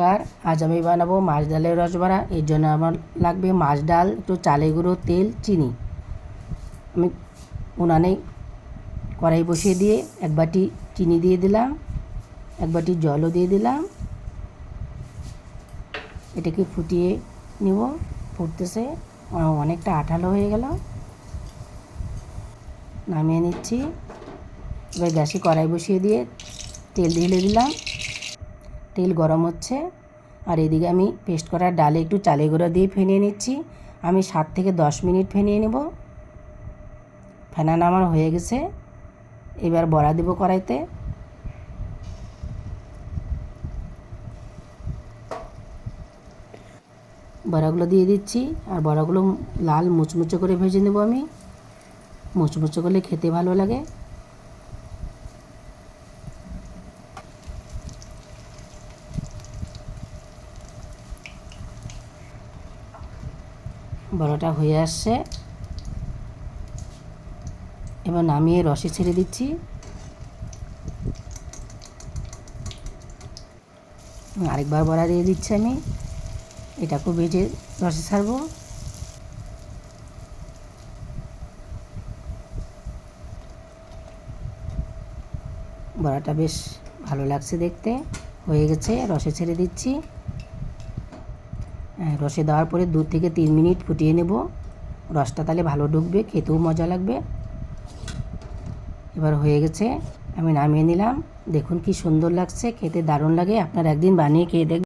নমস্কার। আজ আমি বানাবো মাছ ডালের রসবড়া। এর জন্য আমার লাগবে মাছ ডাল, একটু চালে গুঁড়ো, তেল, চিনি। আমি উনানে কড়াই বসিয়ে দিয়ে এক বাটি চিনি দিয়ে দিলাম, এক বাটি জলও দিয়ে দিলাম। এটাকে ফুটিয়ে নিব। ফুটতেছে অনেকটা আঠালো হয়ে গেল। নামিয়ে নিচ্ছি। এবার গ্যাসে কড়াই বসিয়ে দিয়ে তেল ঢেলে দিলাম। তেল গরম হচ্ছে। আর এদিকে আমি পেস্ট করা ডালে একটু চালে গুঁড়ো দিয়ে ফেনিয়ে নিচ্ছি। আমি সাত থেকে দশ মিনিট ফেনিয়ে নেব। ফেনানো আমার হয়ে গেছে। এবার বড়া দেবো কড়াইতে। বড়াগুলো দিয়ে দিচ্ছি। আর বড়াগুলো লাল মুচমুচে করে ভেজে নেব আমি। মুচমুচে করলে খেতে ভালো লাগে। বড়াটা হয়ে আসছে। এবার নামিয়ে রসে ছেড়ে দিচ্ছি। আরেকবার বড়া দিয়ে দিচ্ছি আমি। এটাকেও ভেজে রসে ছাড়বো। বড়াটা বেশ ভালো লাগছে দেখতে। হয়ে গেছে, রসে ছেড়ে দিচ্ছি। রসে দেওয়ার পরে দু থেকে তিন মিনিট ফুটিয়ে নেব। রসটা তাহলে ভালো ঢুকবে, খেতেও মজা লাগবে। এবার হয়ে গেছে, আমি নামিয়ে নিলাম। দেখুন কি সুন্দর লাগছে, খেতে দারুণ লাগে। আপনার একদিন বানিয়ে খেয়ে দেখ